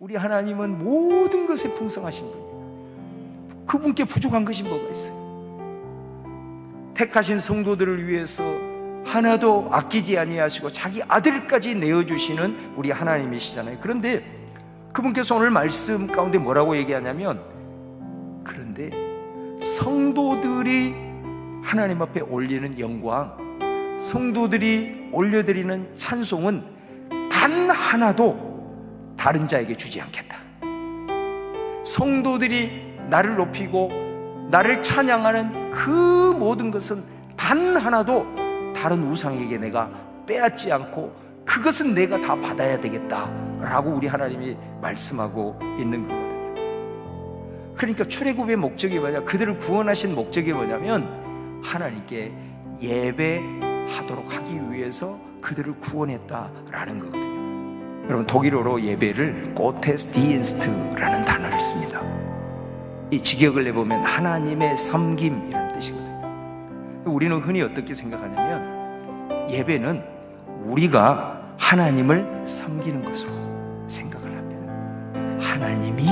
우리 하나님은 모든 것에 풍성하신 분이에요. 그분께 부족한 것이 뭐가 있어요? 택하신 성도들을 위해서 하나도 아끼지 아니하시고 자기 아들까지 내어 주시는 우리 하나님이시잖아요. 그런데 그분께서 오늘 말씀 가운데 뭐라고 얘기하냐면 그런데 성도들이 하나님 앞에 올리는 영광, 성도들이 올려드리는 찬송은 단 하나도 다른 자에게 주지 않겠다. 성도들이 나를 높이고 나를 찬양하는 그 모든 것은 단 하나도 다른 우상에게 내가 빼앗지 않고 그것은 내가 다 받아야 되겠다라고 우리 하나님이 말씀하고 있는 거거든요. 그러니까 출애굽의 목적이 뭐냐? 그들을 구원하신 목적이 뭐냐면 하나님께 예배하도록 하기 위해서 그들을 구원했다라는 거거든요. 여러분 독일어로 예배를 고테스디엔스트라는 단어를 씁니다. 이 직역을 내보면 하나님의 섬김이라는 뜻이거든요. 우리는 흔히 어떻게 생각하냐면 예배는 우리가 하나님을 섬기는 것으로 생각을 합니다. 하나님이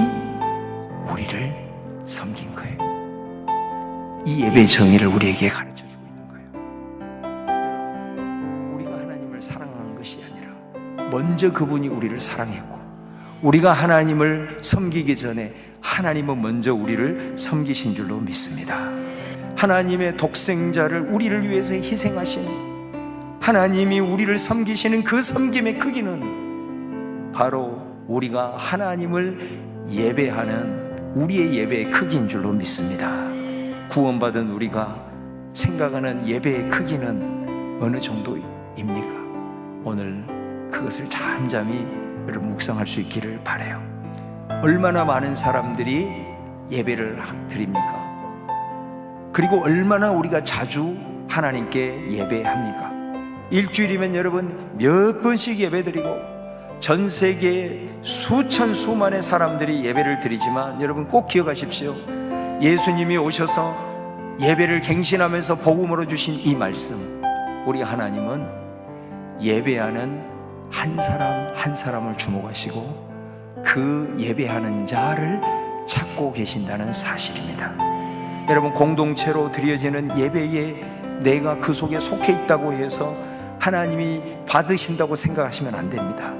우리를 섬긴 거예요. 이 예배의 정의를 우리에게 가르쳐 먼저 그분이 우리를 사랑했고 우리가 하나님을 섬기기 전에 하나님은 먼저 우리를 섬기신 줄로 믿습니다. 하나님의 독생자를 우리를 위해서 희생하신 하나님이 우리를 섬기시는 그 섬김의 크기는 바로 우리가 하나님을 예배하는 우리의 예배의 크기인 줄로 믿습니다. 구원받은 우리가 생각하는 예배의 크기는 어느 정도입니까? 오늘 그것을 잠잠히 여러분 묵상할 수 있기를 바래요. 얼마나 많은 사람들이 예배를 드립니까? 그리고 얼마나 우리가 자주 하나님께 예배합니까? 일주일이면 여러분 몇 번씩 예배 드리고 전 세계에 수천 수만의 사람들이 예배를 드리지만 여러분 꼭 기억하십시오. 예수님이 오셔서 예배를 갱신하면서 복음으로 주신 이 말씀. 우리 하나님은 예배하는 한 사람 한 사람을 주목하시고 그 예배하는 자를 찾고 계신다는 사실입니다. 여러분 공동체로 드려지는 예배에 내가 그 속에 속해 있다고 해서 하나님이 받으신다고 생각하시면 안 됩니다.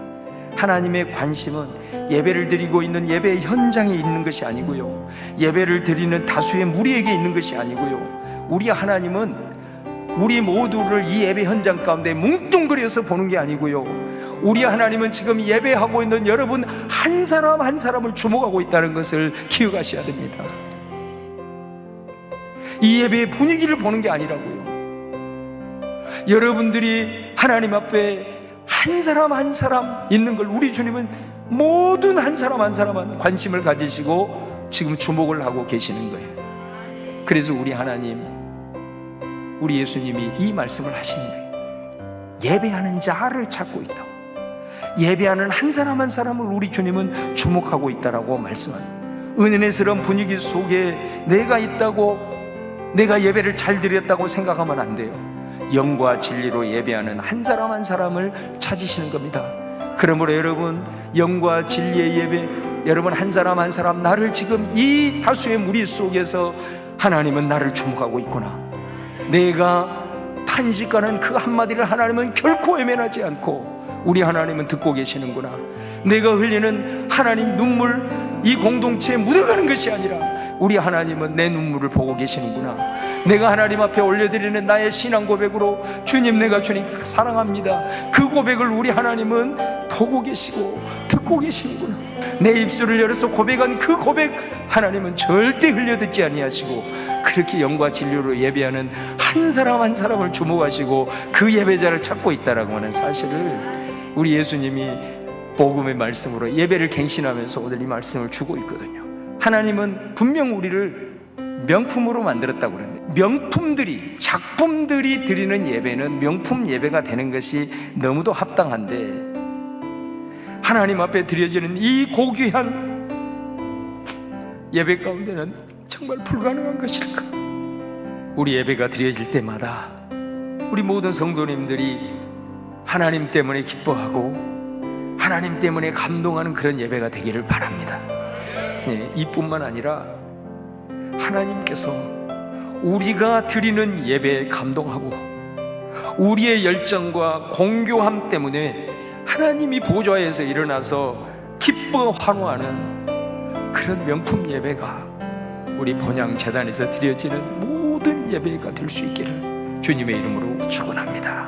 하나님의 관심은 예배를 드리고 있는 예배 현장에 있는 것이 아니고요. 예배를 드리는 다수의 무리에게 있는 것이 아니고요. 우리 하나님은 우리 모두를 이 예배 현장 가운데 뭉뚱그려서 보는 게 아니고요. 우리 하나님은 지금 예배하고 있는 여러분 한 사람 한 사람을 주목하고 있다는 것을 기억하셔야 됩니다. 이 예배의 분위기를 보는 게 아니라고요. 여러분들이 하나님 앞에 한 사람 한 사람 있는 걸 우리 주님은 모든 한 사람 한 사람은 관심을 가지시고 지금 주목을 하고 계시는 거예요. 그래서 우리 하나님, 우리 예수님이 이 말씀을 하시는 거예요. 예배하는 자를 찾고 있다고. 예배하는 한 사람 한 사람을 우리 주님은 주목하고 있다라고 말씀합니다. 은혜스러운 분위기 속에 내가 있다고 내가 예배를 잘 드렸다고 생각하면 안 돼요. 영과 진리로 예배하는 한 사람 한 사람을 찾으시는 겁니다. 그러므로 여러분 영과 진리의 예배 여러분 한 사람 한 사람 나를 지금 이 다수의 무리 속에서 하나님은 나를 주목하고 있구나. 내가 탄식하는 그 한마디를 하나님은 결코 외면하지 않고 우리 하나님은 듣고 계시는구나. 내가 흘리는 하나님 눈물 이 공동체에 묻어가는 것이 아니라 우리 하나님은 내 눈물을 보고 계시는구나. 내가 하나님 앞에 올려드리는 나의 신앙 고백으로 주님 내가 주님 사랑합니다. 그 고백을 우리 하나님은 보고 계시고 듣고 계시는구나. 내 입술을 열어서 고백한 그 고백 하나님은 절대 흘려듣지 아니하시고 그렇게 영과 진리로 예배하는 한 사람 한 사람을 주목하시고 그 예배자를 찾고 있다라고 하는 사실을 우리 예수님이 복음의 말씀으로 예배를 갱신하면서 오늘 이 말씀을 주고 있거든요. 하나님은 분명 우리를 명품으로 만들었다고 그러는데 명품들이 작품들이 드리는 예배는 명품 예배가 되는 것이 너무도 합당한데 하나님 앞에 드려지는 이 고귀한 예배 가운데는 정말 불가능한 것일까? 우리 예배가 드려질 때마다 우리 모든 성도님들이 하나님 때문에 기뻐하고 하나님 때문에 감동하는 그런 예배가 되기를 바랍니다. 예, 이뿐만 아니라 하나님께서 우리가 드리는 예배에 감동하고 우리의 열정과 공교함 때문에 하나님이 보좌에서 일어나서 기뻐 환호하는 그런 명품 예배가 우리 본향 재단에서 드려지는 모든 예배가 될 수 있기를 주님의 이름으로 축원합니다.